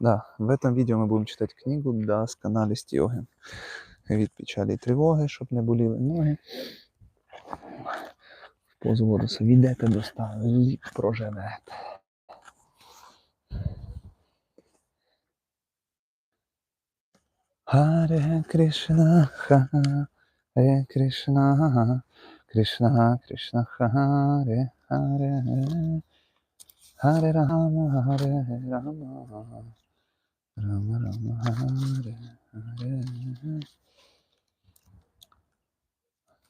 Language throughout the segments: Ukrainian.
Да, в этом видео мы будем читать книгу «Досконалість йоги». Від печалі і тривоги, щоб не боліли ноги. В позу лотоса війдете до стану і проживете. Харе Кришна, Харе Кришна, Кришна Кришна, Харе Харе, Харе Рама, Харе Рама, Рама Рама, Харе Харе.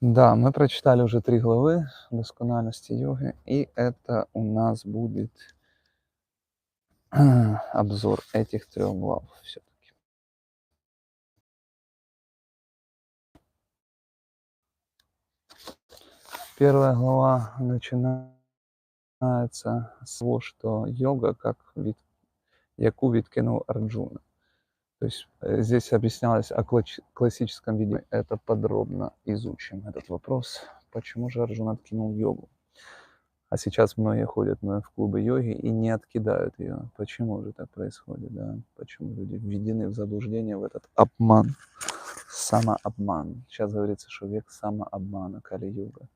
Да, мы прочитали уже три главы доскональности йоги, и это у нас будет обзор этих трех глав все-таки. Первая глава начинается с того, что йога, как вид, яку відкинув Арджуна. То есть э, здесь объяснялось о классическом виде. Это подробно изучим этот вопрос. Почему же Арджун откинул йогу? А сейчас многие ходят ну, в клубы йоги и не откидают ее. Почему же так происходит? Да? Почему люди введены в заблуждение, в этот обман, самообман? Сейчас говорится, что век самообмана, Кали-юга.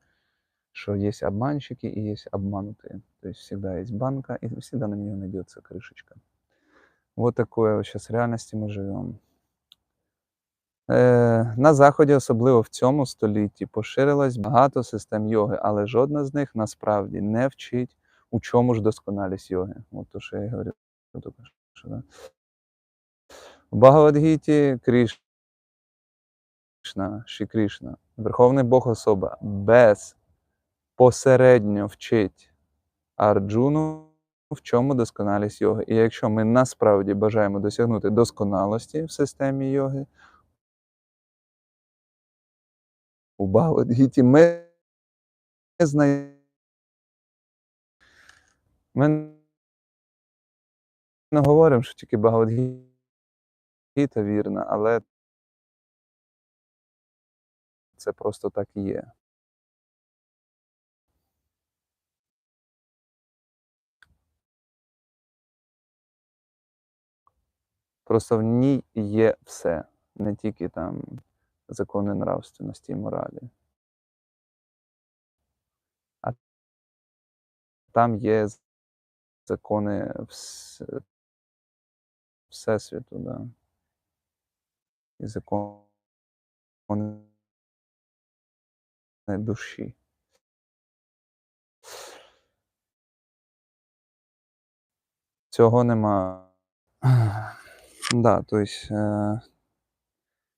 Что есть обманщики и есть обманутые. То есть всегда есть банка, и всегда на нее найдется крышечка. Вот такое сейчас реальності ми живемо. Е, на Заході, особливо в цьому столітті, поширилось багато систем йоги, але жодна з них насправді не вчить, у чому ж досконалість йоги. От то, що я да. В Багавадгіті Кришна, Ші Кришна, Верховний Бог особа, безпосередньо вчить Арджуну, в чому досконалість йоги. І якщо ми насправді бажаємо досягнути досконалості в системі йоги, у Багавадгіті ми знаємо. Ми не говоримо, що тільки Багавадгіта вірна, але це просто так і є. Просто в ній є все, не тільки там закони нравственності і моралі. А там є закони вс- Всесвіту, да. І закони душі. Цього нема. Да, тобто,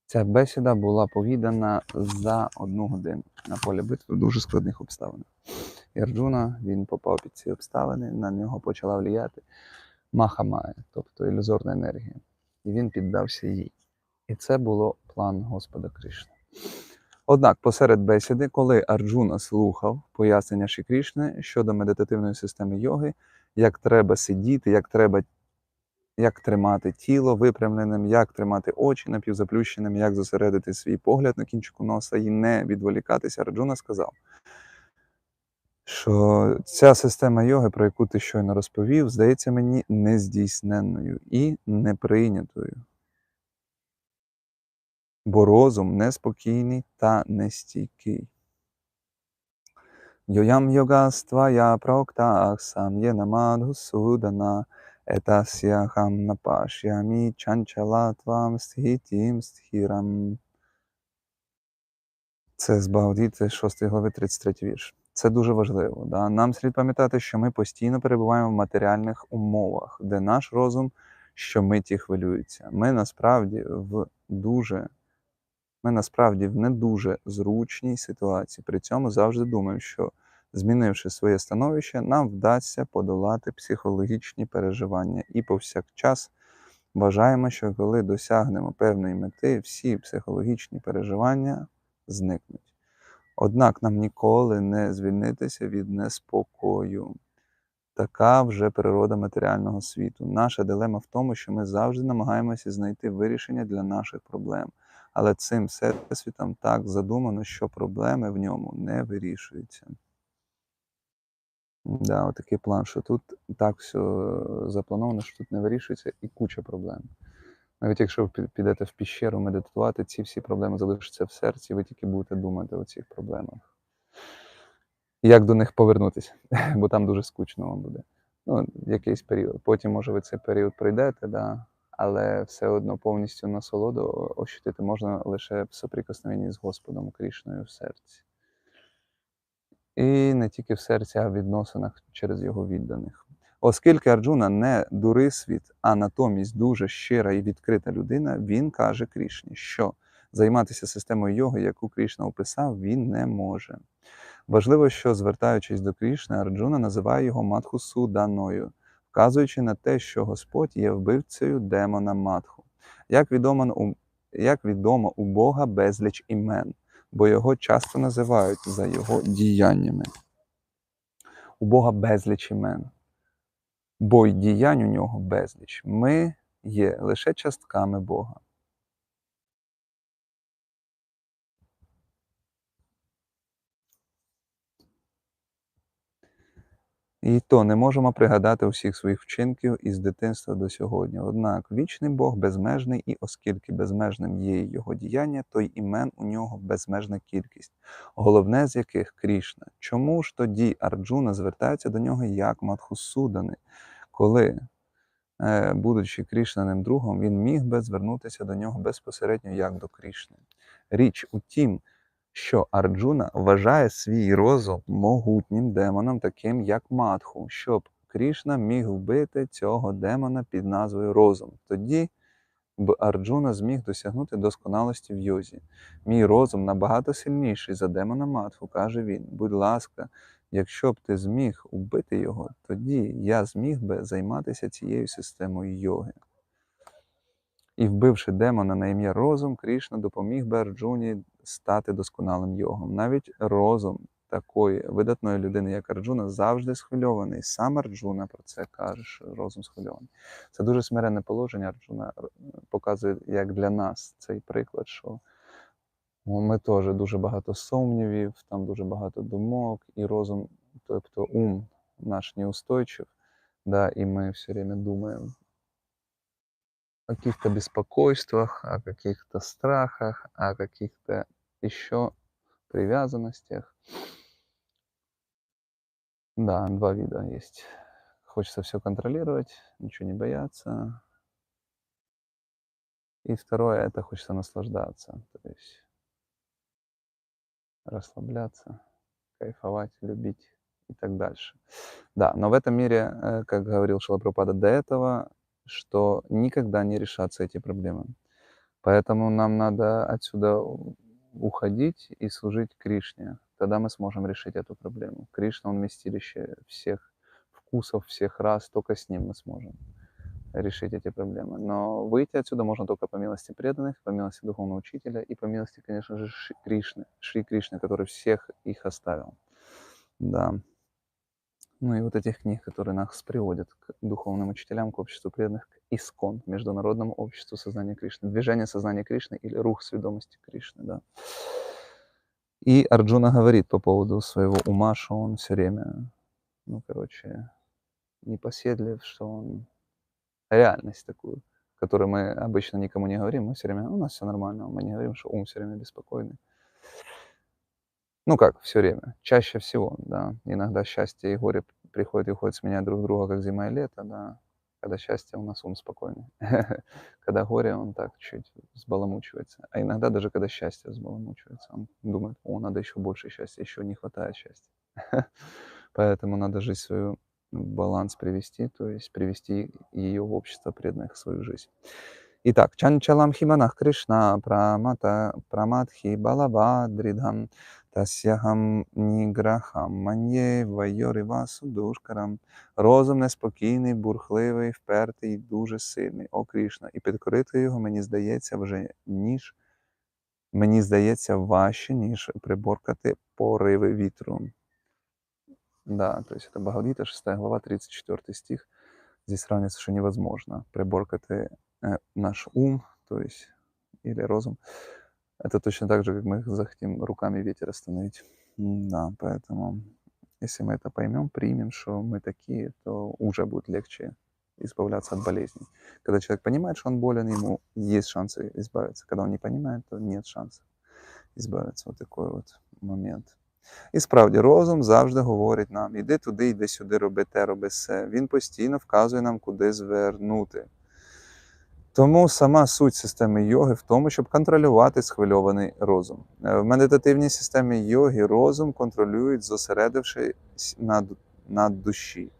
ця бесіда була повідана за одну годину на полі битви в дуже складних обставинах. І Арджуна, він попав під ці обставини, на нього почала вліяти Махамая, тобто ілюзорна енергія. І він піддався їй. І це було план Господа Кришни. Однак, посеред бесіди, коли Арджуна слухав пояснення Ші Крішни щодо медитативної системи йоги, як треба сидіти, як треба як тримати тіло випрямленим, як тримати очі напівзаплющеним, як зосередити свій погляд на кінчику носа і не відволікатися, Раджуна сказав, що ця система йоги, про яку ти щойно розповів, здається мені нездійсненною і неприйнятою. Бо розум неспокійний та нестійкий. Йоям йогаства я проктах сам є намадху судана, етасяхам напашямі чанчалатвам стхітім стхірам. Це з Бхагавадгіти 6 глави 33 вірш. Це дуже важливо. Да? Нам слід пам'ятати, що ми постійно перебуваємо в матеріальних умовах, де наш розум щомиті хвилюється. Ми насправді в дуже ми насправді в не дуже зручній ситуації. При цьому завжди думаємо, що змінивши своє становище, нам вдасться подолати психологічні переживання і повсякчас вважаємо, що коли досягнемо певної мети, всі психологічні переживання зникнуть. Однак нам ніколи не звільнитися від неспокою. Така вже природа матеріального світу. Наша дилема в тому, що ми завжди намагаємося знайти вирішення для наших проблем. Але цим всесвітом так задумано, що проблеми в ньому не вирішуються. Да, отакий план, що тут так все заплановано, що тут не вирішується і куча проблем. Навіть якщо ви підете в піщеру медитувати, ці всі проблеми залишаться в серці, ви тільки будете думати о цих проблемах. Як до них повернутися, бо там дуже скучно вам буде. Ну, якийсь період. Потім, може, ви цей період пройдете, да, але все одно повністю насолоду ощутити можна лише в соприкосновенні з Господом Крішною в серці. І не тільки в серці, а в відносинах через його відданих. Оскільки Арджуна не дурисвіт, а натомість дуже щира і відкрита людина, він каже Крішні, що займатися системою йоги, яку Крішна описав, він не може. Важливо, що звертаючись до Крішни, Арджуна називає його Матху Суданою, вказуючи на те, що Господь є вбивцею демона Матху. Як відомо, у Бога безліч імен, бо його часто називають за його діяннями. У Бога безліч імен, бо й діянь у нього безліч. Ми є лише частками Бога. І то не можемо пригадати усіх своїх вчинків із дитинства до сьогодні. Однак вічний Бог безмежний, і оскільки безмежним є його діяння, то й імен у нього безмежна кількість, головне з яких Крішна. Чому ж тоді Арджуна звертається до нього як Мадхусудани, коли, е, будучи Крішнаним другом, він міг би звернутися до нього безпосередньо як до Крішни? Річ у тім, що Арджуна вважає свій розум могутнім демоном, таким як Матху, щоб Крішна міг вбити цього демона під назвою розум. Тоді б Арджуна зміг досягнути досконалості в йозі. Мій розум набагато сильніший за демона Матху, каже він. Будь ласка, якщо б ти зміг убити його, тоді я зміг би займатися цією системою йоги. І вбивши демона на ім'я розум, Крішна допоміг би Арджуні стати досконалим йогом. Навіть розум такої видатної людини, як Арджуна, завжди схвильований. Сам Арджуна про це каже, що розум схвильований. Це дуже смиренне положення. Арджуна е, показує, як для нас цей приклад, що ну, ми теж дуже багато сумнівів, там дуже багато думок, і розум, тобто ум наш неустойчив, да, і ми все время думаємо о каких-то беспокойствах, о каких-то страхах, о каких-то еще привязанностях. Да, два вида есть. Хочется все контролировать, ничего не бояться. И второе, это хочется наслаждаться, то есть расслабляться, кайфовать, любить и так дальше. Да, но в этом мире, э, как говорил Шилапрапада до этого, что никогда не решатся эти проблемы. Поэтому нам надо отсюда уходить и служить Кришне. Тогда мы сможем решить эту проблему. Кришна, он вместилище всех вкусов, всех рас, только с ним мы сможем решить эти проблемы. Но выйти отсюда можно только по милости преданных, по милости духовного учителя и по милости, конечно же, Шри Кришны, Шри Кришны, который всех их оставил. Да. Ну и вот этих книг, которые нас приводят к духовным учителям, к обществу преданных, к ИСКОН, Международному обществу сознания Кришны, движение сознания Кришны или рух сведомости Кришны, да. И Арджуна говорит по поводу своего ума, что он все время, ну, короче, непоседлив, что он реальность такую, которую мы обычно никому не говорим, мы все время, у нас все нормально, мы не говорим, что ум все время беспокойный. Ну как, все время, чаще всего, да. Иногда счастье и горе приходят и уходят, сменяют друг друга, как зима и лето, да. Когда счастье, у нас ум спокойный. Когда горе, он так чуть взбаламучивается. А иногда даже когда счастье взбаламучивается, он думает, о, надо еще больше счастья, еще не хватает счастья. Поэтому надо жизнь свою баланс привести, то есть привести ее в общество преданных в свою жизнь. Итак, Чанчалам Химанах Кришна Прамата Праматхи Балабадридхам Тасяхам Ніграхам Ман'є Вайорива Судушкарам Розум неспокійний, бурхливий, впертий, дуже сильний, о Кришна, і підкорити його, мені здається, вже ніж мені здається, важче, ніж приборкати пориви вітру. Да, то есть это Бхагавадгита, 6 глава, 34 стих. Здесь сравнивается, что невозможно приборкать э, наш ум, то есть, или разум. Это точно так же, как мы захотим руками ветер остановить. М, Да, поэтому, если мы это поймем, примем, что мы такие, то уже будет легче избавляться от болезней. Когда человек понимает, что он болен, ему есть шансы избавиться. Когда он не понимает, то нет шансов избавиться. Вот такой вот момент. І справді, розум завжди говорить нам: іди туди, іди сюди, роби те, роби все. Він постійно вказує нам, куди звернути. Тому сама суть системи йоги в тому, щоб контролювати схвильований розум. Е, В медитативній системі йоги розум контролюють, зосередившись на, на душі.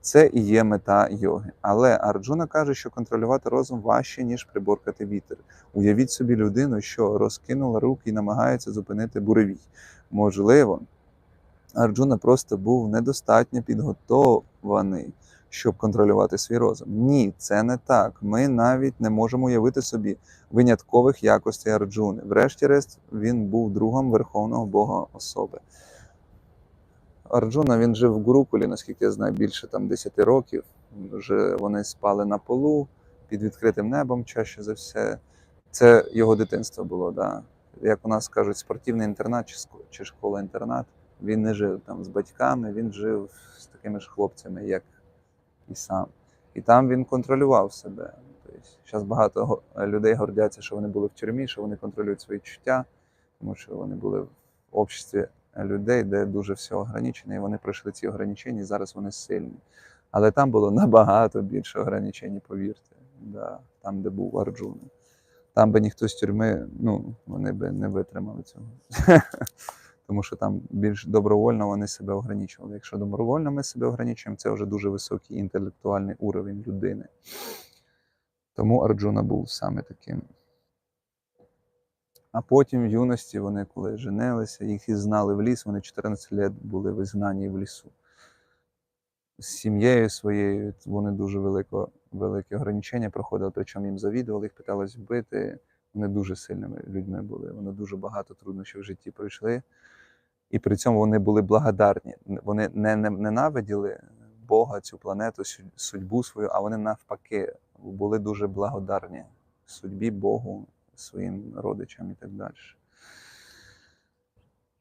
Це і є мета йоги. Але Арджуна каже, що контролювати розум важче, ніж приборкати вітер. Уявіть собі людину, що розкинула руки і намагається зупинити буревій. Можливо, Арджуна просто був недостатньо підготований, щоб контролювати свій розум. Ні, це не так. Ми навіть не можемо уявити собі виняткових якостей Арджуни. Врешті-решт, він був другом верховного Бога особи. Арджуна він жив в Гурукулі, наскільки я знаю, більше там 10 років. Вже вони спали на полу під відкритим небом чаще за все. Це його дитинство було, да. Як у нас кажуть, спортивний інтернат чи школа-інтернат. Він не жив там з батьками, він жив з такими ж хлопцями, як і сам. І там він контролював себе. Тобто, зараз багато людей гордяться, що вони були в тюрмі, що вони контролюють свої чуття, тому що вони були в обществі людей, де дуже все ограничено, і вони пройшли ці ограничення, і зараз вони сильні. Але там було набагато більше ограничень, повірте, да, там, де був Арджуна. Там би ніхто з тюрми, ну, вони би не витримали цього. Тому що там більш добровольно вони себе ограничували. Якщо добровольно ми себе ограничуємо, це вже дуже високий інтелектуальний уровень людини. Тому Арджуна був саме таким. А потім в юності вони, коли женилися, їх і знали в ліс, вони 14 років були в ізгнанні в лісу. З сім'єю своєю вони дуже велико, великі ограничення проходили, причому їм завідували, їх питались вбити. Вони дуже сильними людьми були. Вони дуже багато труднощів в житті пройшли. І при цьому вони були благодарні. Вони не, не ненавиділи Бога, цю планету, судьбу свою, а вони навпаки були дуже благодарні судьбі, Богу, своїм родичам і так далі.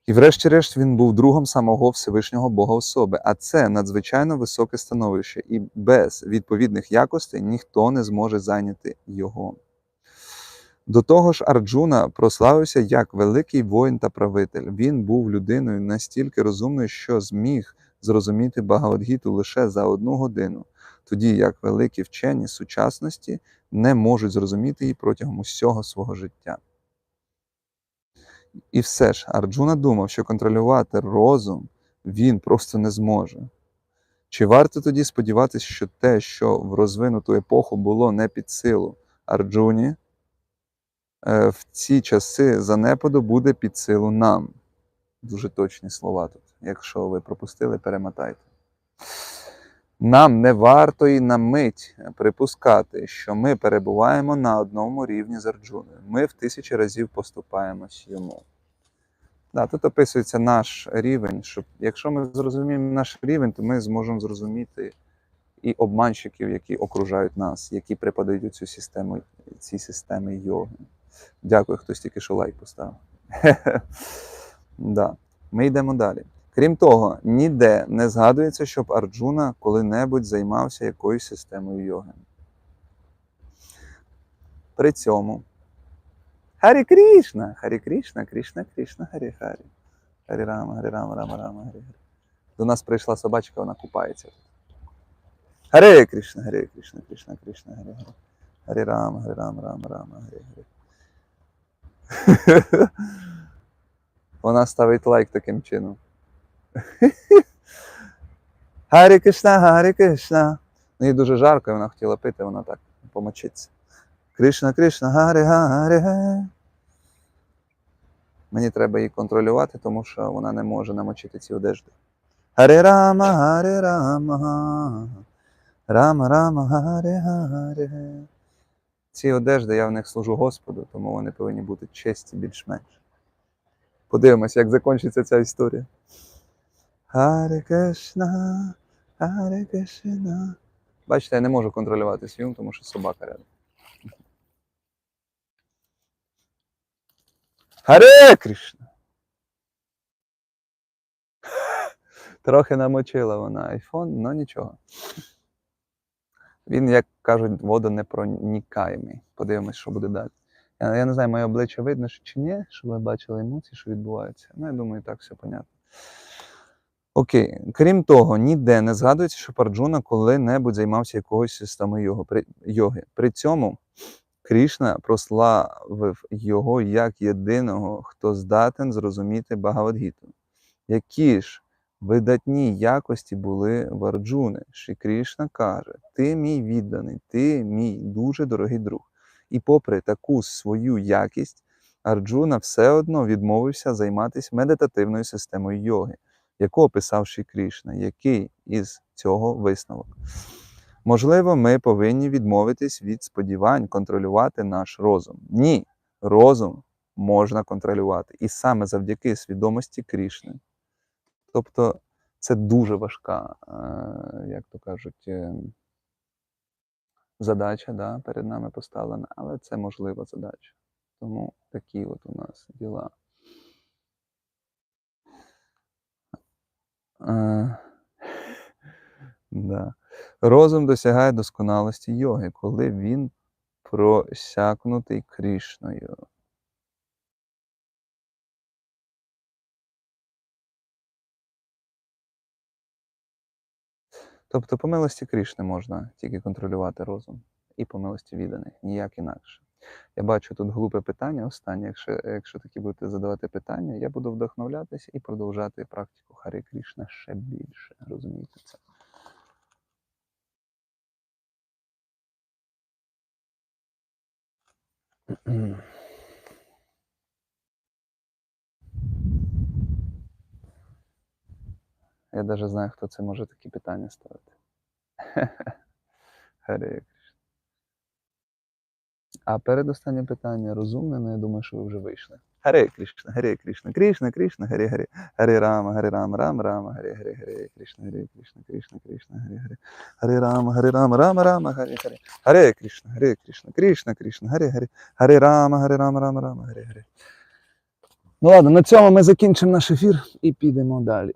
І врешті-решт він був другом самого Всевишнього Бога особи. А це надзвичайно високе становище, і без відповідних якостей ніхто не зможе зайняти його. До того ж, Арджуна прославився як великий воїн та правитель. Він був людиною настільки розумною, що зміг зрозуміти Багавадгіту лише за одну годину, тоді як великі вчені сучасності не можуть зрозуміти її протягом усього свого життя. І все ж Арджуна думав, що контролювати розум він просто не зможе. Чи варто тоді сподіватися, що те, що в розвинуту епоху було не під силу Арджуні, в ці часи занепаду буде під силу нам? Дуже точні слова тут. Якщо ви пропустили, перемотайте. Нам не варто і на мить припускати, що ми перебуваємо на одному рівні з Арджуною. Ми в тисячі разів поступаємось йому. Да, тут описується наш рівень, щоб якщо ми зрозуміємо наш рівень, то ми зможемо зрозуміти і обманщиків, які окружають нас, які припадають у цю систему, ці системи йоги. Дякую, хтось тільки що лайк поставив. да. Ми йдемо далі. Крім того, ніде не згадується, щоб Арджуна коли-небудь займався якоюсь системою йоги. При цьому Харі Крішна, Харі Крішна, Крішна, Крішна, Харі Харі. Харі Рама, Харі Рама, Рама, Рама, Харі Харі. До нас прийшла собачка, вона купається. Харе Крішна, Харе Крішна, Крішна, Крішна, Харі Харі. Харі Рама, Харі Рама, Рама, Рама, Харі Харі. Вона ставить лайк таким чином. Гарі Кришна, Гарі Кришна. Ну, їй дуже жарко, і вона хотіла пити, вона так помочиться. Кришна, Кришна, Гарі, Гарі. Мені треба її контролювати, тому що вона не може намочити ці одежди. Гарі Рама, Гарі Рама. Рама, Рама, Гарі, Гарі. Ці одежди я в них служу Господу, тому вони повинні бути чисті більш-менш. Подивимось, як закінчиться ця історія. Харе Кришна, Харе Кришна. Бачите, я не можу контролювати свій тому що собака рядом. Харе Кришна! Трохи намочила вона айфон, але нічого. Він, як кажуть, водонепроникаємий. Подивимось, що буде далі. Я, я не знаю, моє обличчя видно чи ні, щоб ви бачили емоції, що відбувається. Ну, я думаю, так все понятно. Окей, крім того, ніде не згадується, що Парджуна коли-небудь займався якоюсь системою йоги. При цьому Крішна прославив його як єдиного, хто здатен зрозуміти Багавадгіту. Які ж видатні якості були в Арджуни. Шрі Крішна каже: Ти мій відданий, ти мій дуже дорогий друг. І попри таку свою якість, Арджуна все одно відмовився займатися медитативною системою йоги, яку описав Шрі Крішна. Який із цього висновок? Можливо, ми повинні відмовитись від сподівань контролювати наш розум. Ні, розум можна контролювати. І саме завдяки свідомості Крішни. Тобто це дуже важка, е, як то кажуть, е, задача да, перед нами поставлена, але це можлива задача. Тому такі от у нас діла. Е, да. Розум досягає досконалості йоги, коли він просякнутий Крішною. Тобто, по милості Крішни можна тільки контролювати розум і по милості відданих, ніяк інакше. Я бачу тут глупе питання останнє. Якщо, якщо такі будете задавати питання, я буду вдохновлятися і продовжати практику Харі Крішна ще більше. Розумієте це? Я навіть знаю, хто це може такі питання ставити. Кришна. А передостаннє питання розумне, але я думаю, що ви вже вийшли. Харе Кришна, Харе Кришна, Кришна, Кришна, Харе Харе, Харе Рама, Харе Рама, Рама, Рама, Харе Харе, Харе Кришна, Харе Кришна, Кришна, Кришна, Харе Харе, Харе Рама, Харе Рама, Рама, Рама, Харе Харе, Харе Кришна, Харе Кришна, Кришна, Кришна, Харе Харе, Харе Рама, Харе Рама, Рама, Рама, Харе Харе. Ну ладно, на цьому ми закінчимо наш ефір і підемо далі.